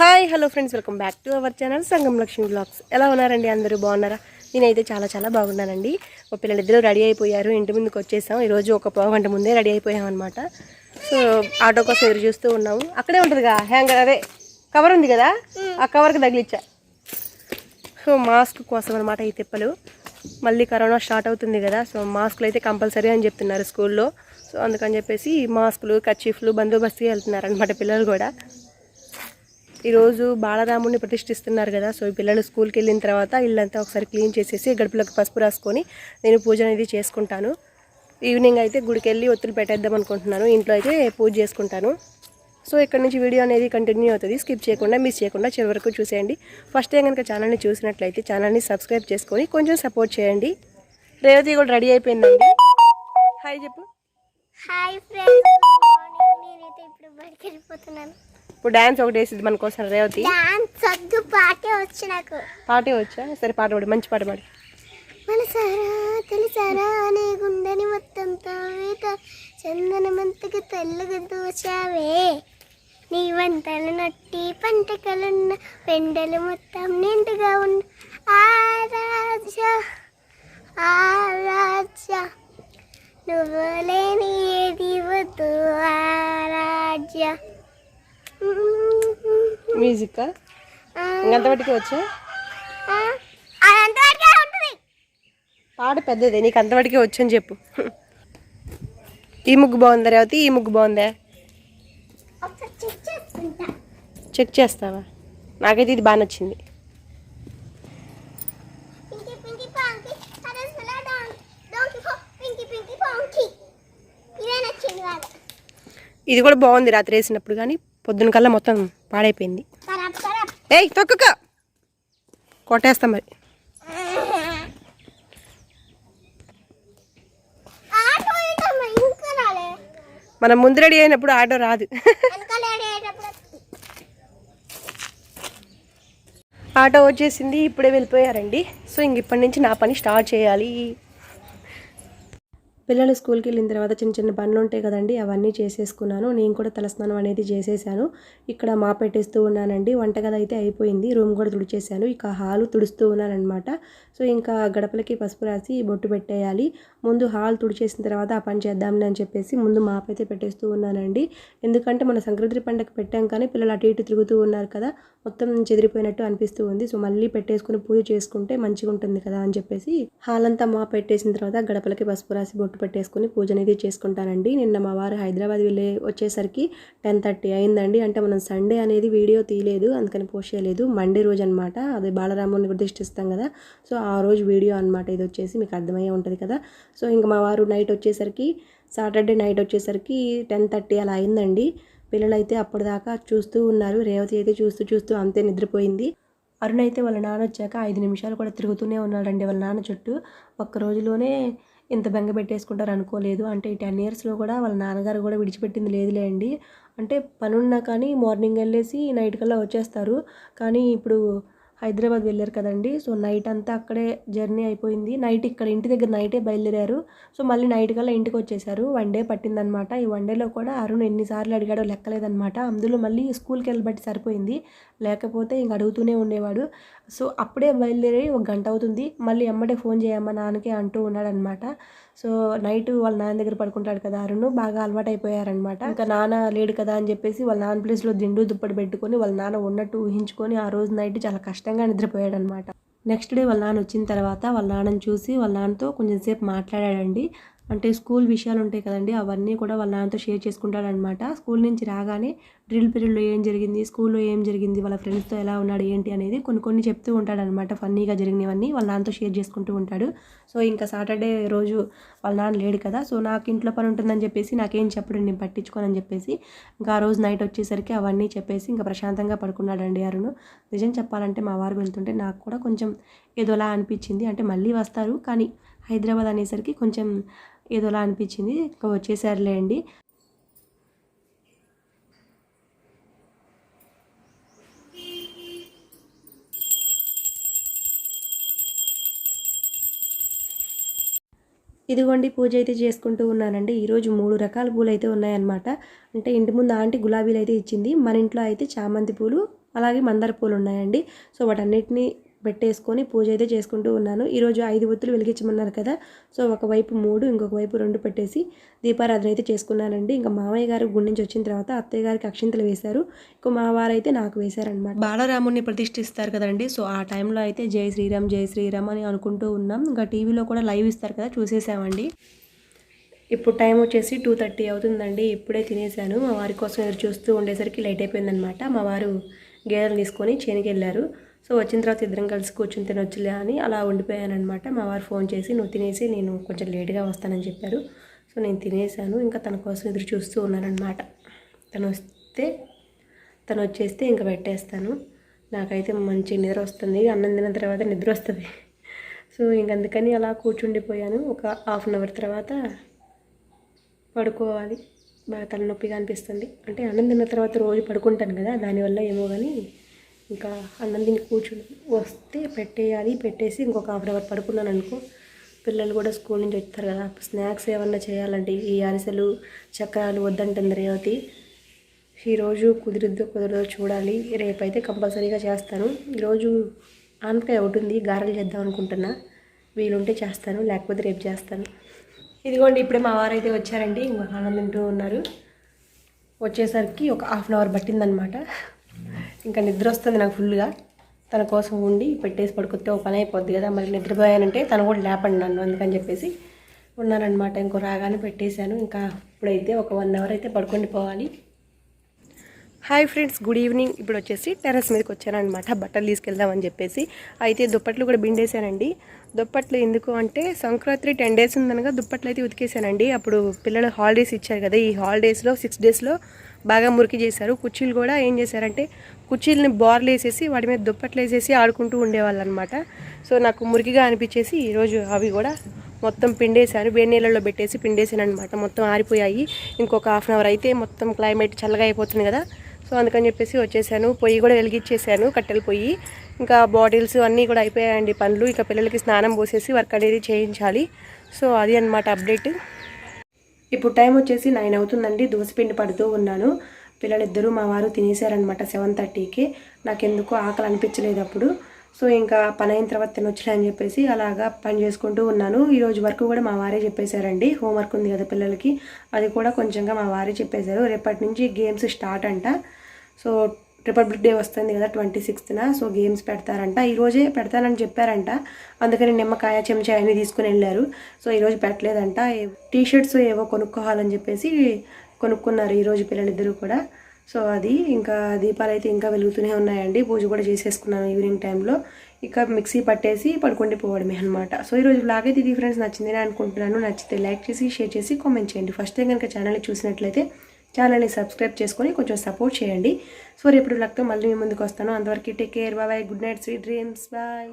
Hi hello friends welcome back to our channel Sangam Lakshmi blogs. ఎలా ఉన్నారండి అందరూ? బాగున్నారా? నేనైతే చాలా చాలా బాగున్నానండి. మా పిల్లలిద్దరూ రెడీ అయిపోయారు. ఇంటి ముందుకు వచ్చేసాం. ఈరోజు ఒక పావు గంట ముందే రెడీ అయిపోయాం సో ఆటో కోసం ఎదురు చూస్తూ ఉన్నాము. అక్కడే ఉంటుందిగా హ్యాంగర్ అదే కవర్ ఉంది కదా? ఆ కవర్కి తగిలిచ్చా. సో మాస్క్ కోసం అనమాట ఈ తిప్పలు. మళ్ళీ కరోనా స్టార్ట్ అవుతుంది కదా సో మాస్కులు అయితే కంపల్సరీ అని చెప్తున్నారు స్కూల్లో. సో అందుకని చెప్పేసి మాస్కులు కర్చీఫ్లు బందోబస్తు వెళ్తున్నారు అనమాట పిల్లలు కూడా. ఈరోజు బాలరాముడిని ప్రతిష్ఠిస్తున్నారు కదా. సో ఈ పిల్లలు స్కూల్కి వెళ్ళిన తర్వాత ఇల్లంతా ఒకసారి క్లీన్ చేసేసి గడుపులకు పసుపు రాసుకొని నేను పూజ అనేది చేసుకుంటాను. ఈవినింగ్ అయితే గుడికి వెళ్ళి ఒత్తులు పెట్టేద్దాం అనుకుంటున్నాను. ఇంట్లో అయితే పూజ చేసుకుంటాను. సో ఇక్కడ నుంచి వీడియో అనేది కంటిన్యూ అవుతుంది. స్కిప్ చేయకుండా మిస్ చేయకుండా చివరి వరకు చూసేయండి. ఫస్ట్ టైం కనుక ఛానల్ని చూసినట్లయితే ఛానల్ని సబ్స్క్రైబ్ చేసుకొని కొంచెం సపోర్ట్ చేయండి. రేవతి కూడా రెడీ అయిపోయిందండి. హాయ్ చెప్పు. Hi friends good morning. నేనైతే ఇప్పుడు బయటకు వెళ్ళిపోతున్నాను. ఇప్పుడు డ్యాన్స్ ఒకటి వేసింది మన కోసం రేవతి. డాన్స్ పాటే వచ్చి నాకు. పాటే వచ్చా? సరే పాట పాడు మంచి పాట పాడు. మనసారా తెలిసారా నీ గుండెని మొత్తం తవ్వేత చందనమంతకి తెల్లగా దోచావే. నీ వంటలు నట్టి పంటకలున్న పెండలు మొత్తం నిండుగా మ్యూజిక్? ఇంకంతవరకు వచ్చా? అదంతవరకే ఉంటుంది. పాట పెద్దది నీకు అంతవరకే వచ్చని చెప్పు. ఈ ముగ్గు బాగుందా రేవతి? ఈ ముగ్గు బాగుందా? చెక్ చేస్తావా? నాకైతే ఇది బాగా నచ్చింది. ఇదే కూడా బాగుంది రాత్రి వేసినప్పుడు కానీ పొద్దున కల్లా మొత్తం పాడైపోయింది. ఏయ్ తొక్కక. కొట్టేస్తా మరి. మనం ముందు రెడీ అయినప్పుడు ఆటో రాదు. ఆటో వచ్చేసింది ఇప్పుడే వెళ్ళిపోయారండి. సో ఇంక ఇప్పటి నుంచి నా పని స్టార్ట్ చేయాలి. పిల్లలు స్కూల్కి వెళ్ళిన తర్వాత చిన్న చిన్న పనులు ఉంటాయి కదండి అవన్నీ చేసేసుకున్నాను. నేను కూడా తలస్నానం అనేది చేసేసాను. ఇక్కడ మా పెట్టేస్తూ ఉన్నానండి. వంటగది అయితే అయిపోయింది. రూమ్ కూడా తుడిచేసాను ఇక హాలు తుడుస్తూ ఉన్నానమాట సో ఇంకా గడపలకి పసుపు రాసి బొట్టు పెట్టేయాలి. ముందు హాల్ తుడిచేసిన తర్వాత ఆ పని చేద్దామని అని చెప్పేసి ముందు మాపైతే అయితే పెట్టేస్తూ ఉన్నానండి. ఎందుకంటే మన సంక్రాంతి పండగ పెట్టాం కానీ పిల్లలు అటు ఇటు తిరుగుతూ ఉన్నారు కదా మొత్తం చెదిరిపోయినట్టు అనిపిస్తూ ఉంది. సో మళ్ళీ పెట్టేసుకుని పూజ చేసుకుంటే మంచిగా ఉంటుంది కదా అని చెప్పేసి హాల్ అంతా మా పెట్టేసిన తర్వాత గడపలకి పసుపు రాసి బొట్టు పెట్టేసుకుని పూజ అనేది చేసుకుంటానండి. నిన్న మా వారు హైదరాబాద్ వెళ్ళే వచ్చేసరికి టెన్ థర్టీ అయిందండి. అంటే మనం సండే అనేది వీడియో తీయలేదు అందుకని పోస్ట్ చేయలేదు. మండే రోజు అనమాట అది బాలరాముని ప్రతిష్ఠిస్తాం కదా. సో ఆ రోజు వీడియో అనమాట ఇది వచ్చేసి మీకు అర్థమయ్యే ఉంటుంది కదా. సో ఇంకా మా వారు నైట్ వచ్చేసరికి సాటర్డే నైట్ వచ్చేసరికి టెన్ థర్టీ అలా అయిందండి. పిల్లలైతే అప్పటిదాకా చూస్తూ ఉన్నారు. రేవతి అయితే చూస్తూ చూస్తూ అంతే నిద్రపోయింది. అరుణ్ అయితే వాళ్ళ నాన్న వచ్చాక ఐదు నిమిషాలు కూడా తిరుగుతూనే ఉన్నాడండి వాళ్ళ నాన్న చుట్టూ. ఒక్క రోజులోనే ఇంత బెంగ పెట్టేసుకుంటారు అనుకోలేదు. అంటే ఈ టెన్ ఇయర్స్లో కూడా వాళ్ళ నాన్నగారు కూడా విడిచిపెట్టింది లేదులే అండి. అంటే పనున్నా కానీ మార్నింగ్ వెళ్ళేసి నైట్ కల్లా వచ్చేస్తారు. కానీ ఇప్పుడు హైదరాబాద్ వెళ్ళారు కదండి. సో నైట్ అంతా అక్కడే జర్నీ అయిపోయింది. నైట్ ఇక్కడ ఇంటి దగ్గర నైటే బయలుదేరారు. సో మళ్ళీ నైట్ కల్లా ఇంటికి వచ్చేసారు. వన్ డే పట్టిందనమాట. ఈ వన్ డేలో కూడా అరుణ్ ఎన్నిసార్లు అడిగాడో లెక్కలేదనమాట. అందులో మళ్ళీ స్కూల్కి వెళ్ళబట్టి సరిపోయింది. లేకపోతే ఇంక అడుగుతూనే ఉండేవాడు. సో అప్పుడే బయలుదేరి ఒక గంట అవుతుంది. మళ్ళీ ఎమ్మటే ఫోన్ చేయమ్మా నాన్నకి అంటూ ఉన్నాడనమాట. సో నైట్ వాళ్ళ నాన్న దగ్గర పడుకుంటాడు కదా అరుణ్ బాగా అలవాటు అయిపోయారనమాట ఇంకా నాన్న లేడు కదా అని చెప్పేసి వాళ్ళ నాన్న ప్లేస్లో దిండు దుప్పటి పెట్టుకొని వాళ్ళ నాన్న ఉన్నట్టు ఊహించుకొని ఆ రోజు నైట్ చాలా కష్టంగా నిద్రపోయాడు అనమాట నెక్స్ట్ డే వాళ్ళ నాన్న వచ్చిన తర్వాత వాళ్ళ నాన్నని చూసి వాళ్ళ నాన్నతో కొంచెం సేపు మాట్లాడాడండి. అంటే స్కూల్ విషయాలు ఉంటాయి కదండి అవన్నీ కూడా వాళ్ళ నాన్నతో షేర్ చేసుకుంటాడనమాట స్కూల్ నుంచి రాగానే డ్రిల్ పీరియడ్లో ఏం జరిగింది స్కూల్లో ఏం జరిగింది వాళ్ళ ఫ్రెండ్స్తో ఎలా ఉన్నాడు ఏంటి అనేది కొన్ని కొన్ని చెప్తూ ఉంటాడనమాట ఫన్నీగా జరిగినవన్నీ వాళ్ళ నాన్నతో షేర్ చేసుకుంటూ ఉంటాడు. సో ఇంకా సాటర్డే రోజు వాళ్ళ నాన్న లేడు కదా సో నాకు ఇంట్లో పని ఉంటుందని చెప్పేసి నాకేం చెప్పడం నేను పట్టించుకోనని చెప్పేసి ఇంకా ఆ రోజు నైట్ వచ్చేసరికి అవన్నీ చెప్పేసి ఇంకా ప్రశాంతంగా పడుకున్నాడండి అరుణ్. నిజం చెప్పాలంటే మా వారు వెళ్తుంటే నాకు కూడా కొంచెం ఏదోలా అనిపించింది. అంటే మళ్ళీ వస్తారు కానీ హైదరాబాద్ అనేసరికి కొంచెం ఏదోలా అనిపించింది. ఇంకా వచ్చేసారులే అండి. ఇదిగోండి పూజ అయితే చేసుకుంటూ ఉన్నానండి. ఈరోజు మూడు రకాల పూలు అయితే ఉన్నాయన్నమాట. అంటే ఇంటి ముందు ఆంటీ గులాబీలు అయితే ఇచ్చింది. మన ఇంట్లో అయితే చామంతి పూలు అలాగే మందార పూలు ఉన్నాయండి. సో వాటన్నిటిని పెట్టేసుకొని పూజ అయితే చేసుకుంటూ ఉన్నాను. ఈరోజు ఐదు ఒత్తులు వెలిగించమన్నారు కదా. సో ఒకవైపు మూడు ఇంకొక వైపు రెండు పెట్టేసి దీపారాధన అయితే చేసుకున్నానండి. ఇంకా మామయ్య గారు గుడి నుంచి వచ్చిన తర్వాత అత్తయ్య గారికి అక్షింతలు వేశారు. ఇంకా మా వారైతే నాకు వేశారనమాట బాలరాముడిని ప్రతిష్ఠిస్తారు కదండి. సో ఆ టైంలో అయితే జై శ్రీరామ్ జై శ్రీరామ్ అని అనుకుంటూ ఉన్నాం. ఇంకా టీవీలో కూడా లైవ్ ఇస్తారు కదా చూసేసామండి. ఇప్పుడు టైం వచ్చేసి టూ థర్టీ అవుతుందండి. ఇప్పుడే తినేసాను. మా వారి కోసం ఎదురు చూస్తూ ఉండేసరికి లేట్ అయిపోయిందనమాట మా వారు గేదెలు తీసుకొని చేనికి వెళ్ళారు సో వచ్చిన తర్వాత ఇద్దరం కలిసి కూర్చొని తినొచ్చులే అని అలా ఉండిపోయానమాట మా వారు ఫోన్ చేసి నువ్వు తినేసి నేను కొంచెం లేట్గా వస్తానని చెప్పారు. సో నేను తినేసాను ఇంకా తన కోసం ఎదురు చూస్తూ ఉన్నానమాట తను వస్తే తను వచ్చేస్తే ఇంకా పెట్టేస్తాను. నాకైతే మంచి నిద్ర వస్తుంది. అన్నం తిన్న తర్వాత నిద్ర వస్తుంది. సో ఇంక అందుకని అలా కూర్చుండిపోయాను. ఒక హాఫ్ అన్ అవర్ తర్వాత పడుకోవాలి. బాగా తలనొప్పిగా అనిపిస్తుంది. అంటే అన్నం తిన్న తర్వాత రోజు పడుకుంటాను కదా దానివల్ల ఏమో కానీ ఇంకా అన్నం తిని కూర్చుని వస్తే పెట్టేయాలి పెట్టేసి ఇంకొక హాఫ్ అన్ అవర్ పడుకున్నాను అనుకో పిల్లలు కూడా స్కూల్ నుంచి వచ్చారు కదా స్నాక్స్ ఏమన్నా చేయాలంటే ఈ అరిసెలు చక్రాలు వద్దంటుంది రేవతి. ఈరోజు కుదిరిద్దో కుదరదో చూడాలి రేపైతే కంపల్సరీగా చేస్తాను. ఈరోజు ఆనపకాయ ఒకటి ఉంది గారెలు చేద్దాం అనుకుంటున్నా. వీలుంటే చేస్తాను లేకపోతే రేపు చేస్తాను. ఇదిగోండి ఇప్పుడే మా వారు అయితే వచ్చారండి ఇంకా ఆనందంటూ ఉన్నారు. వచ్చేసరికి ఒక హాఫ్ అన్ అవర్ పట్టిందనమాట. ఇంకా నిద్ర వస్తుంది నాకు ఫుల్గా. తన కోసం ఉండి పెట్టేసి పడుకొస్తే ఒక పని అయిపోద్ది కదా. మళ్ళీ నిద్రపోయానంటే తను కూడా లేపండి నన్ను అందుకని చెప్పేసి ఉన్నానమాట ఇంకో రాగానే పెట్టేశాను. ఇంకా ఇప్పుడైతే ఒక వన్ అవర్ అయితే పడుకొని పోవాలి. Hi friends good evening. ఇప్పుడు వచ్చేసి టెర్రస్ మీదకి వచ్చానమాట బట్టలు తీసుకెళ్దామని చెప్పేసి. అయితే దుప్పట్లు కూడా బిండేశానండి. దుప్పట్లు ఎందుకు అంటే సంక్రాంతి టెన్ డేస్ ఉందనగా దుప్పట్లు అయితే ఉతికేసానండి అప్పుడు పిల్లలు హాలిడేస్ ఇచ్చారు కదా. ఈ హాలిడేస్లో సిక్స్ డేస్లో బాగా మురికి చేశారు. కుర్చీలు కూడా ఏం చేశారంటే కుర్చీలని బార్లు వేసేసి వాటి మీద దుప్పట్లు వేసేసి ఆడుకుంటూ ఉండేవాళ్ళు అనమాట సో నాకు మురికిగా అనిపించేసి ఈరోజు అవి కూడా మొత్తం పిండేశాను. వేడి నీళ్ళలో పెట్టేసి పిండేసాను అనమాట మొత్తం ఆరిపోయాయి. ఇంకొక హాఫ్ అన్ అవర్ అయితే మొత్తం క్లైమేట్ చల్లగా అయిపోతుంది కదా. సో అందుకని చెప్పేసి వచ్చేసాను. పొయ్యి కూడా వెలిగించేసాను కట్టెల పొయ్యి. ఇంకా బాటిల్స్ అన్నీ కూడా అయిపోయాయండి పనులు ఇక పిల్లలకి స్నానం పోసేసి వర్క్ అనేది చేయించాలి. సో అది అన్నమాట అప్డేట్. ఇప్పుడు టైం వచ్చేసి నైన్ అవుతుందండి. దోసపిండి పడుతూ ఉన్నాను. పిల్లలిద్దరూ మా వారు తినేసారనమాట సెవెన్ థర్టీకి. నాకెందుకు ఆకలి అనిపించలేదు అప్పుడు. సో ఇంకా పని అయిన తర్వాత తినొచ్చులే అని చెప్పేసి అలాగా పని చేసుకుంటూ ఉన్నాను. ఈరోజు వరకు కూడా మా వారే చెప్పేశారండి. హోంవర్క్ ఉంది కదా పిల్లలకి. అది కూడా కొంచెంగా మా వారే చెప్పేశారు. రేపటి నుంచి గేమ్స్ స్టార్ట్ అంట. సో రిపబ్లిక్ డే వస్తుంది కదా ట్వంటీ సిక్స్త్న. సో గేమ్స్ పెడతారంట. ఈరోజే పెడతానని చెప్పారంట. అందుకని నిమ్మకాయ చెంచా అవి తీసుకుని వెళ్ళారు. సో ఈరోజు పెట్టలేదంట. టీ షర్ట్స్ ఏవో కొనుక్కోవాలని చెప్పేసి కొనుక్కున్నారు ఈరోజు పిల్లలిద్దరూ కూడా. సో అది ఇంకా దీపాలు అయితే ఇంకా వెలుగుతూనే ఉన్నాయండి. పూజ కూడా చేసేసుకున్నాను ఈవినింగ్ టైంలో. ఇక మిక్సీ పట్టేసి పడుకుండి పోవడమే అనమాట సో ఈరోజు బ్లాగ్ అయితే ఇది ఫ్రెండ్స్ నచ్చిందని అనుకుంటున్నాను. నచ్చితే లైక్ చేసి షేర్ చేసి కామెంట్ చేయండి. ఫస్ట్ టైం కనుక ఛానల్ని చూసినట్లయితే ఛానల్ని సబ్స్క్రైబ్ చేసుకొని కొంచెం సపోర్ట్ చేయండి. సో రేపు లక్తో మళ్ళీ మీ ముందుకు వస్తాను. అంతవరకు take care bye good night sweet dreams bye